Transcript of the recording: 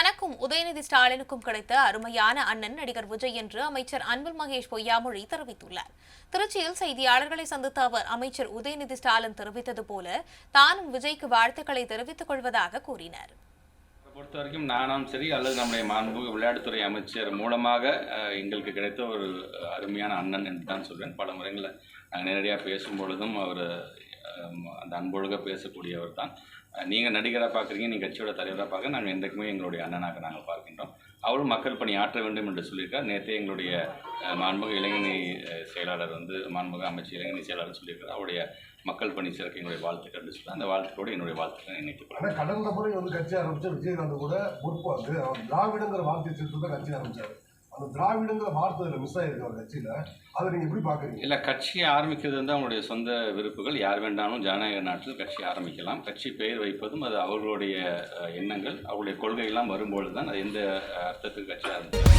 தனக்கும் உதயநிதி ஸ்டாலினுக்கும் கிடைத்த அருமையான அண்ணன் நடிகர் விஜய் என்று அமைச்சர் அன்பில் மகேஷ் பொய்யாமொழி தெரிவித்துள்ளார். திருச்சியில் செய்தியாளர்களை சந்தித்த அவர் அமைச்சர் உதயநிதி ஸ்டாலின் தெரிவித்தது போல தானும் விஜய்க்கு வாழ்த்துக்களை தெரிவித்துக் கொள்வதாக கூறினார். பொறுத்த வரைக்கும் நானும் சரி அல்லது நம்முடைய மாண்புமிகு விளையாட்டுத்துறை அமைச்சர் மூலமாக எங்களுக்கு கிடைத்த ஒரு அருமையான அண்ணன் என்று தான் சொல்வேன். பல முறைகளில் நாங்கள் நேரடியாக பேசும் பொழுதும் அவர் அந்த அன்பொழுக பேசக்கூடியவர் தான். நீங்கள் நடிகராக பார்க்குறீங்க நீங்கள் கட்சியோட தலைவராக பார்க்க நாங்கள் என்றைக்குமே எங்களுடைய அண்ணனாக நாங்கள் பார்க்கின்றோம். அவரும் மக்கள் பணி ஆற்ற வேண்டும் என்று சொல்லியிருக்கார். நேற்றே எங்களுடைய மாண்புக மாண்புமிகு செயலாளர் வந்து மாண்புக அமைச்சர் இளைஞரணி செயலாளர் சொல்லியிருக்கார். அவருடைய மக்கள் பணி சிறக்க எங்களுடைய வாழ்த்துக்கள் சொல்லி அந்த வாழ்த்துக்கோடு என்னுடைய வாழ்த்துக்களை இணைத்துக் கடந்த முறை வந்து கட்சி ஆரம்பித்த விஜயகாந்த் கூட முற்பாந்து அவர் திராவிடங்கிற வார்த்தை சேர்த்து தான் கட்சி ஆரம்பித்தார் அந்த திராவிடங்கிற வார்த்தை இதுல மிஸ் ஆயிருக்கு அவர் கட்சியில்? அதை நீங்கள் எப்படி பார்க்குறீங்க? இல்லை கட்சியை ஆரம்பிக்கிறது வந்து அவங்களுடைய சொந்த விருப்புகள். யார் வேண்டாலும் ஜனநாயக நாட்டில் கட்சி ஆரம்பிக்கலாம். கட்சி பெயர் வைப்பதும் அது அவர்களுடைய எண்ணங்கள். அவருடைய கொள்கையெல்லாம் வரும்பொழுது தான் அது எந்த அர்த்தத்துக்கு கட்சி ஆரம்பிக்கும்.